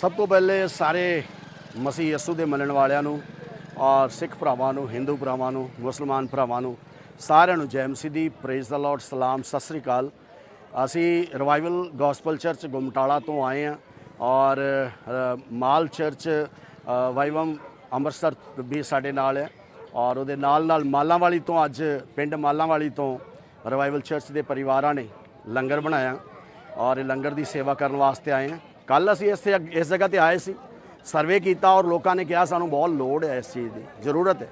ਸਭ ਤੋਂ ਪਹਿਲੇ ਸਾਰੇ ਮਸੀਹ ਯਸੂ ਦੇ ਮੰਨਣ ਵਾਲਿਆਂ ਨੂੰ ਔਰ ਸਿੱਖ ਭਰਾਵਾਂ ਨੂੰ, ਹਿੰਦੂ ਭਰਾਵਾਂ ਨੂੰ, ਮੁਸਲਮਾਨ ਭਰਾਵਾਂ ਨੂੰ ਸਾਰਿਆਂ ਨੂੰ ਜੈ ਮਸੀਹ ਦੀ ਪ੍ਰੇਜ਼ ਦਾ ਲਾਰਡ ਸਲਾਮ, ਸਤਿ ਸ੍ਰੀ ਅਕਾਲ। ਅਸੀਂ ਰਿਵਾਈਵਲ ਗੋਸਪਲ ਚਰਚ ਗੁਮਟਾਲਾ ਤੋਂ ਆਏ ਹਾਂ ਔਰ ਮਾਲ ਚਰਚ ਵਾਈਵਮ ਅੰਮ੍ਰਿਤਸਰ ਵੀ ਸਾਡੇ ਨਾਲ ਹੈ ਔਰ ਉਹਦੇ ਨਾਲ ਨਾਲ ਮਾਲਾਂ ਵਾਲੀ ਤੋਂ ਅੱਜ ਪਿੰਡ ਮਾਲਾਂ ਵਾਲੀ ਤੋਂ ਰਿਵਾਈਵਲ ਚਰਚ ਦੇ ਪਰਿਵਾਰਾਂ ਨੇ ਲੰਗਰ ਬਣਾਇਆ ਔਰ ਇਹ ਲੰਗਰ ਦੀ ਸੇਵਾ ਕਰਨ ਵਾਸਤੇ ਆਏ ਹਾਂ। ਕੱਲ ਅਸੀਂ ਇਸ ਇਸ ਜਗ੍ਹਾ ਤੇ ਆਏ ਸੀ ਸਰਵੇ ਕੀਤਾ ਔਰ ਲੋਕਾਂ ਨੇ ਕਿਹਾ ਸਾਨੂੰ ਬਹੁਤ ਲੋੜ ਹੈ ਇਸ ਚੀਜ਼ ਦੀ ਜ਼ਰੂਰਤ ਹੈ।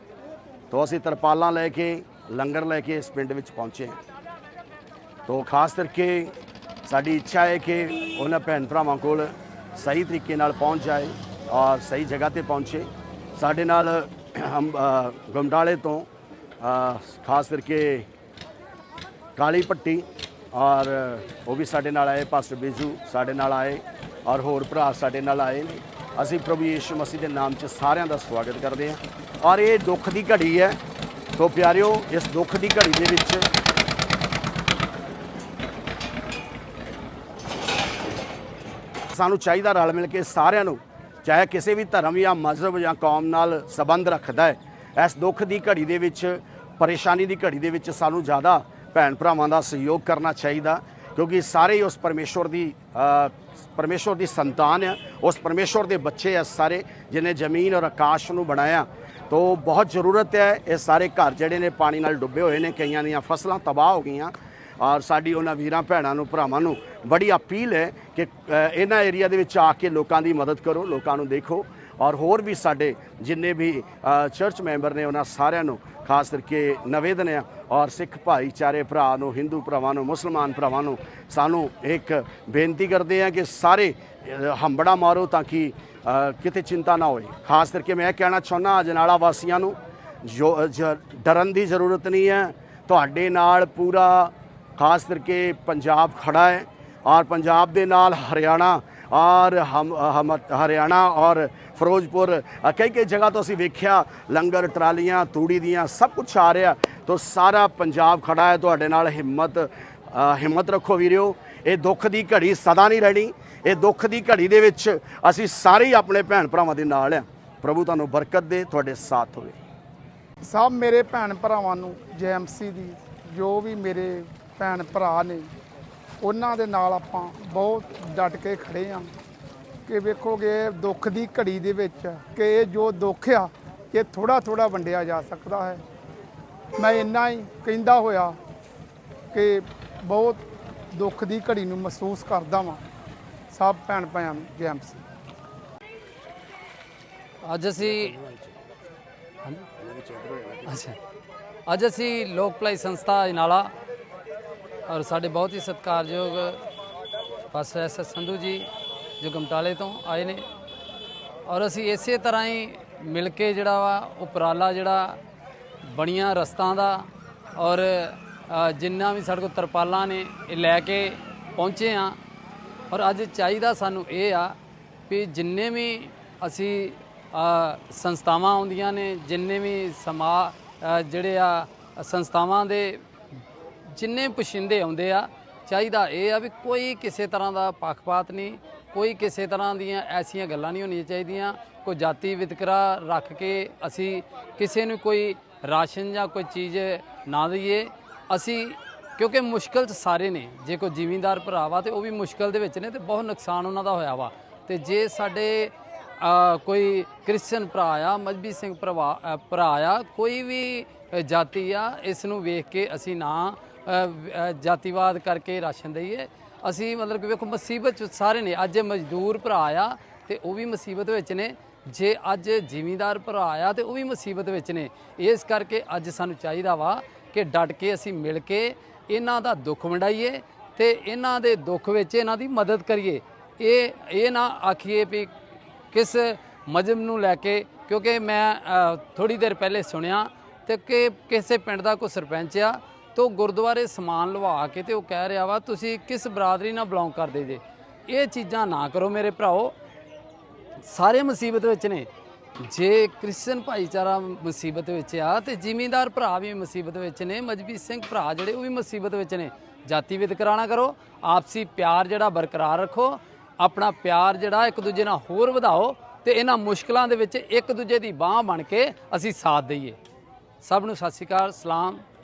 ਤੋਂ ਅਸੀਂ ਤਰਪਾਲਾਂ ਲੈ ਕੇ ਲੰਗਰ ਲੈ ਕੇ ਇਸ ਪਿੰਡ ਵਿੱਚ ਪਹੁੰਚੇ ਹਾਂ। ਤੋ ਖਾਸ ਕਰਕੇ ਸਾਡੀ ਇੱਛਾ ਹੈ ਕਿ ਉਹਨਾਂ ਭੈਣ ਭਰਾਵਾਂ ਕੋਲ ਸਹੀ ਤਰੀਕੇ ਨਾਲ ਪਹੁੰਚ ਜਾਏ ਔਰ ਸਹੀ ਜਗ੍ਹਾ ਤੇ ਪਹੁੰਚੇ। ਸਾਡੇ ਨਾਲ ਹਮ ਅ, ਤੋਂ ਖਾਸ ਕਰਕੇ ਕਾਲੀ ਪੱਟੀ ਔਰ ਉਹ ਵੀ ਸਾਡੇ ਨਾਲ ਆਏ ਪਾਸਟਰ ਬੀਜੂ ਸਾਡੇ ਨਾਲ ਆਏ। ਔਰ ਹੋਰ ਭਰਾ ਸਾਡੇ ਨਾਲ ਆਏ ਨੇ। ਅਸੀਂ ਪ੍ਰਭੂ ਯੀਸ਼ੂ ਮਸੀਹ ਦੇ ਨਾਮ 'ਚ ਸਾਰਿਆਂ ਦਾ ਸਵਾਗਤ ਕਰਦੇ ਹਾਂ। ਔਰ ਇਹ ਦੁੱਖ ਦੀ ਘੜੀ ਹੈ। ਸੋ ਪਿਆਰਿਓ, ਇਸ ਦੁੱਖ ਦੀ ਘੜੀ ਦੇ ਵਿੱਚ ਸਾਨੂੰ ਚਾਹੀਦਾ ਰਲ ਮਿਲ ਕੇ ਸਾਰਿਆਂ ਨੂੰ, ਚਾਹੇ ਕਿਸੇ ਵੀ ਧਰਮ ਜਾਂ ਮਜ਼ਹਬ ਜਾਂ ਕੌਮ ਨਾਲ ਸੰਬੰਧ ਰੱਖਦਾ ਹੈ, ਇਸ ਦੁੱਖ ਦੀ ਘੜੀ ਦੇ ਵਿੱਚ, ਪਰੇਸ਼ਾਨੀ ਦੀ ਘੜੀ ਦੇ ਵਿੱਚ ਸਾਨੂੰ ਜ਼ਿਆਦਾ ਭੈਣ ਭਰਾਵਾਂ ਦਾ ਸਹਿਯੋਗ ਕਰਨਾ ਚਾਹੀਦਾ। ਕਿਉਂਕਿ ਸਾਰੇ ਹੀ ਉਸ ਪਰਮੇਸ਼ਵਰ ਦੀ ਅ, ਪਰਮੇਸ਼ਵਰ ਦੀ ਸੰਤਾਨ ਹੈ ਉਸ ਪਰਮੇਸ਼ਵਰ ਦੇ ਬੱਚੇ ਆ ਸਾਰੇ ਜਿਨੇ ਜ਼ਮੀਨ ਔਰ ਆਕਾਸ਼ ਨੂੰ ਬਣਾਇਆ। ਤੋ ਬਹੁਤ ਜ਼ਰੂਰਤ ਹੈ ਇਹ ਸਾਰੇ ਘਰ ਜਿਹੜੇ ਨੇ ਪਾਣੀ ਨਾਲ ਡੁੱਬੇ ਹੋਏ ਨੇ ਕਈਆਂ ਦੀਆਂ ਫਸਲਾਂ ਤਬਾਹ ਹੋ ਗਈਆਂ ਔਰ ਸਾਡੀ ਉਹਨਾਂ ਵੀਰਾਂ ਭੈਣਾਂ ਨੂੰ ਭਰਾਵਾਂ ਨੂੰ ਬੜੀ ਅਪੀਲ ਹੈ ਕਿ ਇਹਨਾਂ ਏਰੀਆ ਦੇ ਵਿੱਚ ਆ ਕੇ ਲੋਕਾਂ ਦੀ ਮਦਦ ਕਰੋ ਲੋਕਾਂ ਨੂੰ ਦੇਖੋ ਔਰ ਹੋਰ ਵੀ ਸਾਡੇ ਜਿੰਨੇ ਵੀ ਚਰਚ ਮੈਂਬਰ ਨੇ ਉਹਨਾਂ ਸਾਰਿਆਂ ਨੂੰ ਖਾਸ ਕਰਕੇ ਨਿਵੇਦਨ ਹੈ ਔਰ ਸਿੱਖ ਭਾਈਚਾਰੇ ਭਰਾ ਨੂੰ, ਹਿੰਦੂ ਭਰਾਵਾਂ ਨੂੰ, ਮੁਸਲਮਾਨ ਭਰਾਵਾਂ ਨੂੰ ਸਾਨੂੰ ਇੱਕ ਬੇਨਤੀ ਕਰਦੇ ਆ ਕਿ ਸਾਰੇ ਹੰਬੜਾ ਮਾਰੋ ਤਾਂ ਕਿ ਕਿਤੇ ਚਿੰਤਾ ਨਾ ਹੋਏ। ਖਾਸ ਕਰਕੇ ਮੈਂ ਕਹਿਣਾ ਚਾਹੁੰਦਾ ਅਜਨਾਲਾ ਵਾਸੀਆਂ ਨੂੰ, ਜੋ ਜ- ਡਰਨ ਦੀ ਜ਼ਰੂਰਤ ਨਹੀਂ ਹੈ। ਤੁਹਾਡੇ ਨਾਲ ਪੂਰਾ ਖਾਸ ਕਰਕੇ ਪੰਜਾਬ ਖੜਾ ਹੈ ਔਰ ਪੰਜਾਬ ਦੇ ਨਾਲ ਹਰਿਆਣਾ ਔਰ ਹਮ ਹਮ, ਹਰਿਆਣਾ ਔਰ ਫਿਰੋਜ਼ਪੁਰ ਕਈ ਕਈ ਜਗ੍ਹਾ ਤੋਂ ਅਸੀਂ ਵੇਖਿਆ, ਲੰਗਰ, ਟਰਾਲੀਆਂ, ਤੂੜੀ ਦੀਆਂ ਸਭ ਕੁਝ ਆ ਰਿਹਾ, ਤੋਂ ਸਾਰਾ ਪੰਜਾਬ ਖੜਾ ਹੈ, ਤੁਹਾਡੇ ਨਾਲ ਹਿੰਮਤ ਹਿੰਮਤ ਰੱਖੋ ਵੀਰਿਓ। ਇਹ ਦੁੱਖ ਦੀ ਘੜੀ ਸਦਾ ਨਹੀਂ ਰਹਿਣੀ, ਇਹ ਦੁੱਖ ਦੀ ਘੜੀ ਦੇ ਵਿੱਚ ਅਸੀਂ ਸਾਰੇ ਹੀ ਆਪਣੇ ਭੈਣ ਭਰਾਵਾਂ ਦੇ ਨਾਲ ਆ ਪ੍ਰਭੂ ਤੁਹਾਨੂੰ ਬਰਕਤ ਦੇ, ਤੁਹਾਡੇ ਸਾਥ ਹੋਵੇ। ਸਭ ਮੇਰੇ ਭੈਣ ਭਰਾਵਾਂ ਨੂੰ ਜੇਐਮਸੀ ਦੀ, ਜੋ ਵੀ ਮੇਰੇ ਭੈਣ ਭਰਾ ਨੇ ਉਹਨਾਂ ਦੇ ਨਾਲ ਆਪਾਂ ਬਹੁਤ ਡਟ ਕੇ ਖੜੇ ਆ ਕਿ ਵੇਖੋਗੇ ਦੁੱਖ ਦੀ ਘੜੀ ਦੇ ਵਿੱਚ ਕਿ ਇਹ ਜੋ ਦੁੱਖ ਆ, ਇਹ ਥੋੜਾ ਥੋੜਾ ਵੰਡਿਆ ਜਾ ਸਕਦਾ ਹੈ। ਮੈਂ ਇੰਨਾ ਹੀ ਕਹਿੰਦਾ ਹੋਇਆ ਕਿ ਬਹੁਤ ਦੁੱਖ ਦੀ ਘੜੀ ਨੂੰ ਮਹਿਸੂਸ ਕਰਦਾ ਵਾਂ। ਸਭ ਭੈਣ ਭਾਈਆਂ ਨੂੰ ਜੇਐਮਸੀ ਅੱਜ ਅਸੀਂ ਅੱਛਾ। ਅੱਜ ਅਸੀਂ ਲੋਕ ਭਲਾਈ ਸੰਸਥਾ ਅਜਨਾਲਾ ਔਰ ਸਾਡੇ ਬਹੁਤ ਹੀ ਸਤਿਕਾਰਯੋਗ pastor S S Sandhu ji ਜੋ ਗਮਟਾਲੇ ਤੋਂ ਆਏ ਨੇ। ਔਰ ਅਸੀਂ ਇਸੇ ਤਰ੍ਹਾਂ ਹੀ ਮਿਲ ਕੇ ਜਿਹੜਾ ਵਾ ਉਪਰਾਲਾ ਜਿਹੜਾ ਬਣੀਆਂ ਰਸਤਾਂ ਦਾ ਔਰ ਜਿੰਨਾ ਵੀ ਸਾਡੇ ਕੋਲ ਤਰਪਾਲਾਂ ਨੇ, ਇਹ ਲੈ ਕੇ ਪਹੁੰਚੇ ਆ ਔਰ ਅੱਜ ਚਾਹੀਦਾ ਸਾਨੂੰ ਇਹ ਆ ਵੀ ਜਿੰਨੇ ਵੀ ਅਸੀਂ ਸੰਸਥਾਵਾਂ ਆਉਂਦੀਆਂ ਨੇ, ਜਿੰਨੇ ਵੀ ਸਮਾ ਜਿਹੜੇ ਆ ਸੰਸਥਾਵਾਂ ਦੇ ਜਿੰਨੇ ਪਛਿੰਦੇ ਆਉਂਦੇ ਆ, ਚਾਹੀਦਾ ਇਹ ਆ ਵੀ ਕੋਈ ਕਿਸੇ ਤਰ੍ਹਾਂ ਦਾ ਪੱਖਪਾਤ ਨਹੀਂ, ਕੋਈ ਕਿਸੇ ਤਰ੍ਹਾਂ ਦੀਆਂ ਐਸੀਆਂ ਗੱਲਾਂ ਨਹੀਂ ਹੋਣੀਆਂ ਚਾਹੀਦੀਆਂ। ਕੋਈ ਜਾਤੀ ਵਿਤਕਰਾ ਰੱਖ ਕੇ ਅਸੀਂ ਕਿਸੇ ਨੂੰ ਕੋਈ ਰਾਸ਼ਨ ਜਾਂ ਕੋਈ ਚੀਜ਼ ਨਾ ਦਈਏ। ਅਸੀਂ, ਕਿਉਂਕਿ ਮੁਸ਼ਕਲ 'ਚ ਸਾਰੇ ਨੇ, ਜੇ ਕੋਈ ਜ਼ਿਮੀਂਦਾਰ ਭਰਾ ਵਾ ਤੇ ਉਹ ਵੀ ਮੁਸ਼ਕਲ ਦੇ ਵਿੱਚ ਨੇ ਤੇ ਬਹੁਤ ਨੁਕਸਾਨ ਉਹਨਾਂ ਦਾ ਹੋਇਆ ਵਾ। ਤੇ ਜੇ ਸਾਡੇ ਕੋਈ ਕ੍ਰਿਸਚੀਅਨ ਭਰਾ ਆ, ਮਜਬੀ ਸਿੰਘ ਭਰਾ ਭਰਾ ਆ, ਕੋਈ ਵੀ ਜਾਤੀ ਆ, ਇਸ ਨੂੰ ਵੇਖ ਕੇ ਅਸੀਂ ਨਾ ਜਾਤੀਵਾਦ ਕਰਕੇ ਰਾਸ਼ਨ ਦਈਏ। ਅਸੀਂ ਮਤਲਬ ਕਿ ਵੇਖੋ, ਮੁਸੀਬਤ ਚ ਸਾਰੇ ਨੇ। ਅੱਜ ਮਜ਼ਦੂਰ ਭਰਾ ਆ ਤੇ ਉਹ ਵੀ ਮੁਸੀਬਤ ਵਿੱਚ ਨੇ। ਜੇ ਅੱਜ ਜ਼ਿਮੀਂਦਾਰ ਭਰਾ ਆ ਤੇ ਉਹ ਵੀ ਮੁਸੀਬਤ ਵਿੱਚ ਨੇ। ਇਸ ਕਰਕੇ ਅੱਜ ਸਾਨੂੰ ਚਾਹੀਦਾ ਵਾ ਕਿ ਡਟ ਕੇ ਅਸੀਂ ਮਿਲ ਕੇ ਇਹਨਾਂ ਦਾ ਦੁੱਖ ਵੰਡਾਈਏ ਤੇ ਇਹਨਾਂ ਦੇ ਦੁੱਖ ਵਿੱਚ ਇਹਨਾਂ ਦੀ ਮਦਦ ਕਰੀਏ। ਇਹ ਇਹ ਨਾ ਆਖੀਏ ਵੀ ਕਿਸ ਮਜਹਬ ਨੂੰ ਲੈ ਕੇ, ਕਿਉਂਕਿ ਮੈਂ ਥੋੜੀ ਦੇਰ ਪਹਿਲੇ ਸੁਣਿਆ ਤੇ ਕਿ ਕਿਸੇ ਪਿੰਡ ਦਾ ਕੋਈ ਸਰਪੰਚ ਆ ਤੋ ਗੁਰਦੁਆਰੇ ਸਮਾਨ ਲਵਾ ਕੇ ਤੇ ਉਹ ਕਹਿ ਰਿਹਾ ਵਾ, ਤੁਸੀਂ ਕਿਸ ਬਰਾਦਰੀ ਨਾਲ ਬਿਲੋਂਗ ਕਰਦੇ ਜੇ? ਇਹ ਚੀਜ਼ਾਂ ਨਾ ਕਰੋ ਮੇਰੇ ਭਰਾਓ। ਸਾਰੇ ਮੁਸੀਬਤ ਵਿੱਚ ਨੇ। ਜੇ ਕ੍ਰਿਸਚਨ ਭਾਈਚਾਰਾ ਮੁਸੀਬਤ ਵਿੱਚ ਆ ਤੇ ਜ਼ਿਮੀਂਦਾਰ ਭਰਾ ਵੀ ਮੁਸੀਬਤ ਵਿੱਚ ਨੇ, ਮਜਬੀ ਸਿੰਘ ਭਰਾ ਜਿਹੜੇ ਉਹ ਵੀ ਮੁਸੀਬਤ ਵਿੱਚ ਨੇ। ਜਾਤੀ ਵਿਤਕਰਾ ਕਰੋ, ਆਪਸੀ ਪਿਆਰ ਜਿਹੜਾ ਬਰਕਰਾਰ ਰੱਖੋ, ਆਪਣਾ ਪਿਆਰ ਜਿਹੜਾ ਇੱਕ ਦੂਜੇ ਨਾਲ ਹੋਰ ਵਧਾਓ ਤੇ ਇਹਨਾਂ ਮੁਸ਼ਕਲਾਂ ਦੇ ਵਿੱਚ ਇੱਕ ਦੂਜੇ ਦੀ ਬਾਹ ਬਣ ਕੇ ਅਸੀਂ ਸਾਥ ਦਈਏ। ਸਭ ਨੂੰ ਸਤਿ ਸ਼੍ਰੀ ਅਕਾਲ, ਸਲਾਮ।